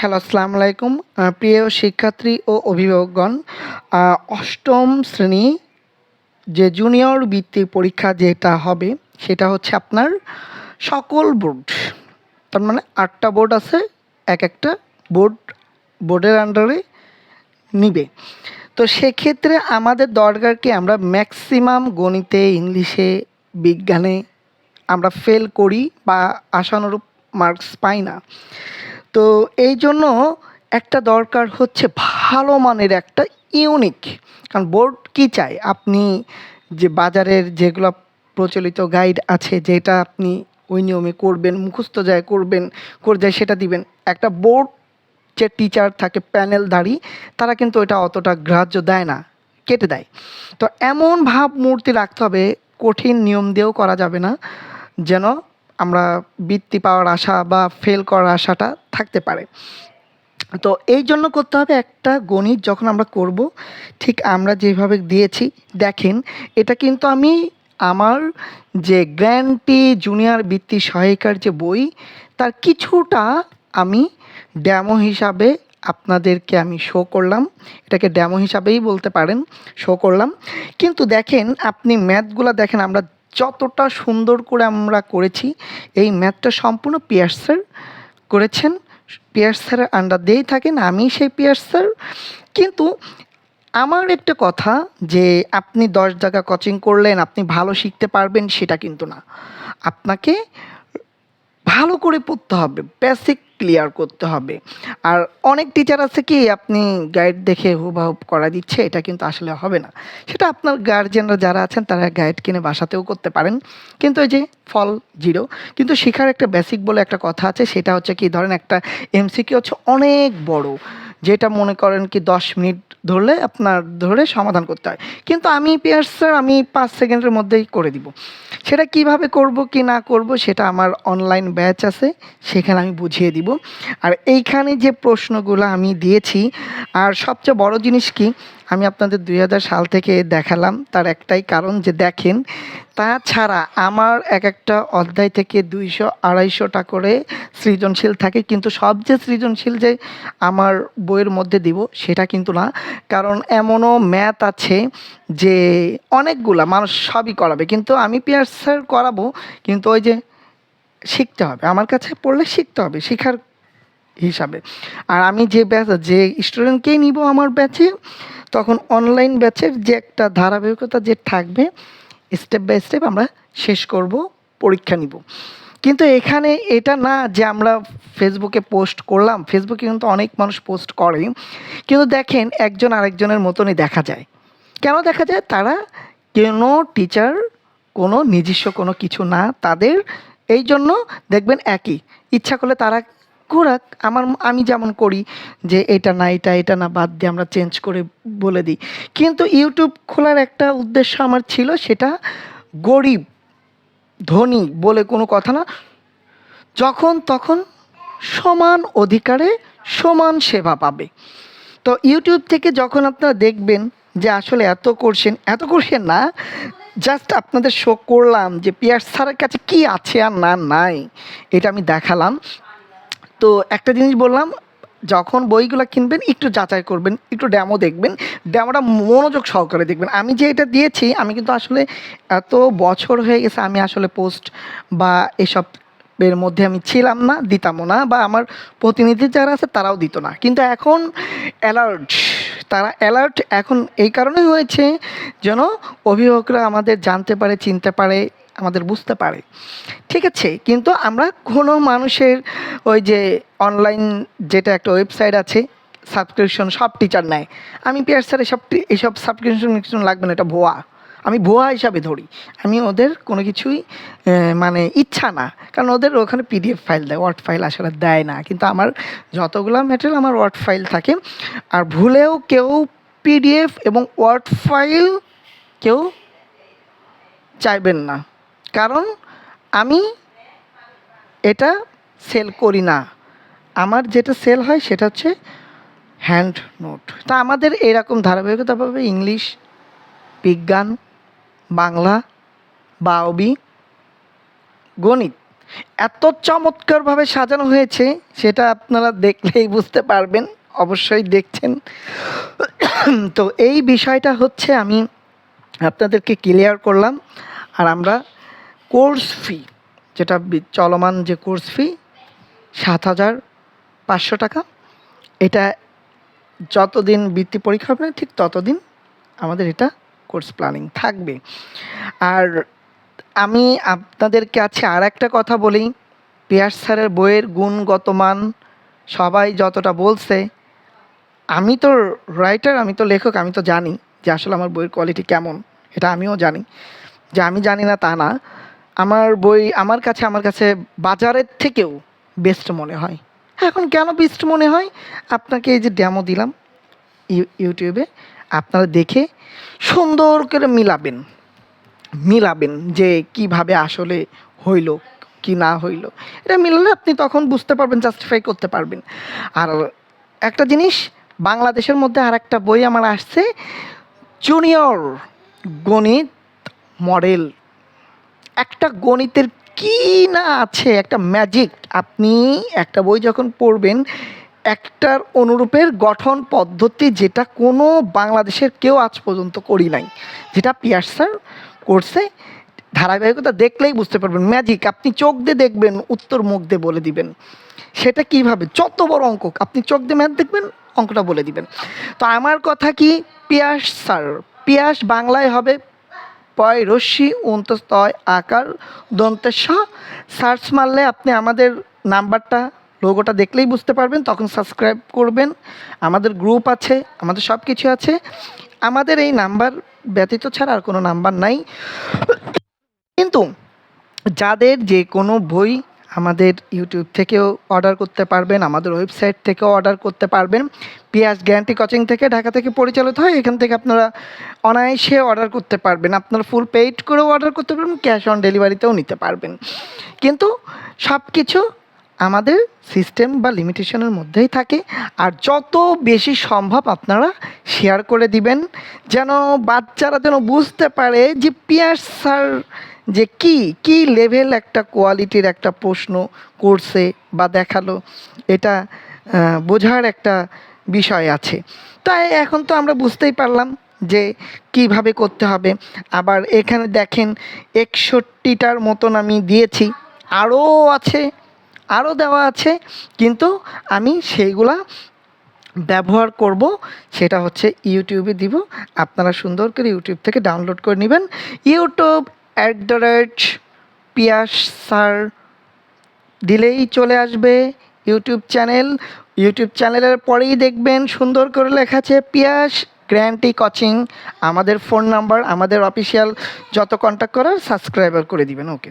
Hello, আসসালামু আলাইকুম। প্রিয় শিক্ষার্থী ও অভিভাবকগণ অষ্টম শ্রেণি যে জুনিয়র বৃত্তি পরীক্ষা যেটা হবে, সেটা হচ্ছে আপনার সকল বোর্ড তার মানে আটটা বোর্ড আছে, এক একটা বোর্ড বোর্ডের আন্ডারে নিবে। তো সেক্ষেত্রে আমাদের দরকার কি, আমরা ম্যাক্সিমাম গণিতে, ইংলিশে, বিজ্ঞানে আমরা ফেল করি বা আশানুরূপ মার্কস পাই না। তো এই জন্য একটা দরকার হচ্ছে ভালো মানের একটা ইউনিক কারণ বোর্ড কি চাই? আপনি যে বাজারের যেগুলো প্রচলিত গাইড আছে, যেটা আপনি ওই নিয়মে করবেন, মুখস্থ যায় করবেন, করে যায় সেটা দিবেন। একটা বোর্ড যে টিচার থাকে প্যানেলধারী তারা কিন্তু এটা অতটা গ্রাহ্য দেয় না, কেটে দেয়। তো এমন ভাবমূর্তি রাখতে হবে, কঠিন নিয়ম দিয়েও করা যাবে না, যেন আমরা বৃত্তি পাওয়ার আশা বা ফেল করার আশাটা থাকতে পারে। তো এই জন্য করতে হবে একটা গণিত যখন আমরা করব, ঠিক আমরা যেভাবে দিয়েছি, দেখেন, এটা কিন্তু আমি আমার যে গ্র্যান্টি জুনিয়র বৃত্তি সহায়িকার যে বই, তার কিছুটা আমি ড্যামো হিসাবে আপনাদেরকে আমি শো করলাম। এটাকে ড্যামো হিসাবেই বলতে পারেন শো করলাম। কিন্তু দেখেন, আপনি ম্যাথগুলো দেখেন, আমরা যতটা সুন্দর করে আমরা করেছি, এই ম্যাথটা সম্পূর্ণ পিয়ার স্যার করেছেন। পিয়ার স্যারের আন্ডার দিয়েই থাকেন আমি সেই পিয়ার স্যার। কিন্তু আমার একটা কথা যে আপনি দশ জায়গা কোচিং করলেন, আপনি ভালো শিখতে পারবেন সেটা কিন্তু না। আপনাকে ভালো করে পড়তে হবে বেসিক ক্লিয়ার করতে হবে। আর অনেক টিচার আছে কি, আপনি গাইড দেখে হুবাহুব করা দিচ্ছে, এটা কিন্তু আসলে হবে না। সেটা আপনার গার্জেনরা যারা আছেন, তারা গাইড কিনে বাসাতেও করতে পারেন। কিন্তু ওই যে ফল জিরো কিন্তু শেখার একটা বেসিক বলে একটা কথা আছে, সেটা হচ্ছে কি, ধরেন একটা এমসিকিউ হচ্ছে অনেক বড়। যেটা মনে করেন কি দশ মিনিট ধরলে আপনার ধরে সমাধান করতে হয়। কিন্তু আমি পেয়ার স্যার, আমি পাঁচ সেকেন্ডের মধ্যেই করে দিব। সেটা কীভাবে করব, কি না করব, সেটা আমার অনলাইন ব্যাচ আছে, সেখানে আমি বুঝিয়ে দিব। আর এইখানে যে প্রশ্নগুলো আমি দিয়েছি, আর সবচেয়ে বড় জিনিস কি আমি আপনাদের দুই হাজার সাল থেকে দেখালাম। তার একটাই কারণ যে দেখেন, তাছাড়া আমার এক একটা অধ্যায় থেকে দুইশো আড়াইশোটা করে সৃজনশীল থাকে, কিন্তু সব যে সৃজনশীল যে আমার বইয়ের মধ্যে দিব সেটা কিন্তু না। কারণ এমনও ম্যাথ আছে যে অনেকগুলা মানুষ সবই করাবে, কিন্তু আমি পিয়ার স্যার করাবো, কিন্তু ওই যে শিখতে হবে, আমার কাছে পড়লে শিখতে হবে, শেখার হিসাবে। আর আমি যে ব্যাচ, যে স্টুডেন্টকেই নিব আমার ব্যাচে তখন অনলাইন ব্যাচের যে একটা ধারাবাহিকতা যে থাকবে স্টেপ বাই স্টেপ আমরা শেষ করব, পরীক্ষা নিব। কিন্তু এখানে এটা না যে আমরা ফেসবুকে পোস্ট করলাম, ফেসবুকে কিন্তু অনেক মানুষ পোস্ট করে। কিন্তু দেখেন একজন আরেকজনের মতনই দেখা যায়। কেন দেখা যায়? তারা কোনো টিচার কোনো নিজস্ব কোনো কিছু না, তাদের এই জন্য দেখবেন একই। ইচ্ছা করলে তারা করাক আমার আমি যেমন করি যে এটা না, এটা এটা না বাদ দিয়ে আমরা চেঞ্জ করে বলে দিই। কিন্তু ইউটিউব খোলার একটা উদ্দেশ্য আমার ছিল সেটা গরিব, ধনী বলে কোনো কথা না, যখন তখন সমান অধিকারে সমান সেবা পাবে। তো ইউটিউব থেকে যখন আপনারা দেখবেন যে আসলে এত করছেন এত করছেন না জাস্ট আপনাদের শো করলাম যে পিয়ার স্যারের কাছে কি আছে আর না, নাই, এটা আমি দেখালাম। তো একটা জিনিস বললাম, যখন বইগুলো কিনবেন, একটু যাচাই করবেন, একটু ড্যামো দেখবেন ড্যামোটা মনোযোগ সহকারে দেখবেন। আমি যে এটা দিয়েছি, আমি কিন্তু আসলে এত বছর হয়ে গেছে, আমি আসলে পোস্ট বা এসব এর মধ্যে আমি ছিলাম না, দিতামও না, বা আমার প্রতিনিধি যারা আছে, তারাও দিত না। কিন্তু এখন অ্যালার্ট তারা অ্যালার্ট এখন এই কারণেই হয়েছে যেন অভিভাবকরা আমাদের জানতে পারে, চিনতে পারে আমাদের বুঝতে পারে। ঠিক আছে, কিন্তু আমরা কোনো মানুষের ওই যে অনলাইন যেটা একটা ওয়েবসাইট আছে সাবস্ক্রিপশন সব টিচার নেয়। আমি পিয়ার স্যার এসব এসব সাবস্ক্রিপশন লাগবে না, এটা ভুয়া। আমি ভুয়া হিসাবে ধরি। আমি ওদের কোনো কিছুই মানে ইচ্ছা না। কারণ ওদের ওখানে পিডিএফ ফাইল দেয় ওয়ার্ড ফাইল আসলে দেয় না। কিন্তু আমার যতগুলো ম্যাটেরিয়াল আমার ওয়ার্ড ফাইল থাকে। আর ভুলেও কেউ পিডিএফ এবং ওয়ার্ড ফাইল কেউ চাইবেন না। কারণ আমি এটা সেল করি না। আমার যেটা সেল হয় সেটা হচ্ছে হ্যান্ড নোট তা আমাদের এরকম ধারাবাহিকতা পাবে ইংলিশ বিজ্ঞান, বাংলা, বাউবি, গণিত এত চমৎকারভাবে সাজানো হয়েছে, সেটা আপনারা দেখলেই বুঝতে পারবেন, অবশ্যই দেখছেন। তো এই বিষয়টা হচ্ছে আমি আপনাদেরকে ক্লিয়ার করলাম, আর আমরা কোর্স ফি, যেটা চলমান যে কোর্স ফি, সাত হাজার পাঁচশো টাকা। এটা যতদিন বৃত্তি পরীক্ষা হবে ঠিক ততদিন আমাদের এটা কোর্স প্ল্যানিং থাকবে। আর আমি আপনাদের কাছে আর একটা কথা বলি পিয়াস স্যারের বইয়ের গুণগত মান সবাই যতটা বলছে, আমি তো রাইটার আমি তো লেখক, আমি তো জানি যে আসলে আমার বইয়ের কোয়ালিটি কেমন, এটা আমিও জানি। যে আমি জানি না তা না আমার বই আমার কাছে আমার কাছে বাজারের থেকেও বেস্ট মনে হয়। এখন কেন বেস্ট মনে হয়? আপনাকে এই যে ড্যামো দিলাম ইউ- ইউটিউবে, আপনারা দেখে সুন্দর করে মিলাবেন। মিলাবেন যে কীভাবে আসলে হইল, কি না হইল। এটা মিলালে আপনি তখন বুঝতে পারবেন জাস্টিফাই করতে পারবেন। আর একটা জিনিস, বাংলাদেশের মধ্যে আর একটা বই আমার আসছে জুনিয়র গণিত মডেল একটা গণিতের কি না আছে, একটা ম্যাজিক আপনি একটা বই যখন পড়বেন, একটার অনুরূপের গঠন পদ্ধতি যেটা কোনো বাংলাদেশের কেউ আজ পর্যন্ত করি নাই। যেটা পিয়ার স্যার করছে, ধারাবাহিকতা দেখলেই বুঝতে পারবেন ম্যাজিক আপনি চোখ দিয়ে দেখবেন, উত্তর মুখ দিয়ে বলে দিবেন। সেটা কীভাবে? যত বড় অঙ্ক আপনি চোখ দিয়ে ম্যাথ দেখবেন, অঙ্কটা বলে দিবেন। তো আমার কথা কি পিয়াস স্যার, পিয়াস বাংলায় হবে পয় রশ্মি অন্তস্তয় আকার দন্তেশ সার্চ মারলে আপনি আমাদের নাম্বারটা লোগোটা দেখলেই বুঝতে পারবেন। তখন সাবস্ক্রাইব করবেন। আমাদের গ্রুপ আছে, আমাদের সব কিছু আছে। আমাদের এই নাম্বার ব্যতীত ছাড়া আর কোনো নাম্বার নাই। কিন্তু যাদের যে কোনো বই আমাদের ইউটিউব থেকেও অর্ডার করতে পারবেন, আমাদের ওয়েবসাইট থেকেও অর্ডার করতে পারবেন। পিয়াস গ্যারান্টি কোচিং থেকে ঢাকা থেকে পরিচালিত হয়, এখান থেকে আপনারা অনায়াসে অর্ডার করতে পারবেন। আপনারা ফুল পেইড করেও অর্ডার করতে পারবেন ক্যাশ অন ডেলিভারিতেও নিতে পারবেন। কিন্তু সব কিছু আমাদের সিস্টেম বা লিমিটেশনের মধ্যেই থাকে, আর যত বেশি সম্ভব আপনারা শেয়ার করে দিবেন, যেন বাচ্চারা যেন বুঝতে পারে যে পিয়াস স্যার যে কি কি লেভেল একটা কোয়ালিটির একটা প্রশ্ন করছে বা দেখাল, এটা বোঝার একটা বিষয় আছে। তাই এখন তো আমরা বুঝতেই পারলাম যে কীভাবে করতে হবে। আবার এখানে দেখেন, একষট্টিটার মতন আমি দিয়েছি। আরও আছে আরও দেওয়া আছে, কিন্তু আমি সেইগুলা ব্যবহার করব। সেটা হচ্ছে ইউটিউবে দিব। আপনারা সুন্দর করে ইউটিউব থেকে ডাউনলোড করে নেবেন। YouTube at the rate Piyas sir দিলেই চলে আসবে ইউটিউব চ্যানেল। ইউটিউব চ্যানেলের পরেই দেখবেন সুন্দর করে লেখা আছে পিয়াস গ্র্যান্টি কোচিং। আমাদের ফোন নাম্বার, আমাদের অফিসিয়াল যত কন্ট্যাক্ট করার সাবস্ক্রাইবার করে দিবেন, ওকে।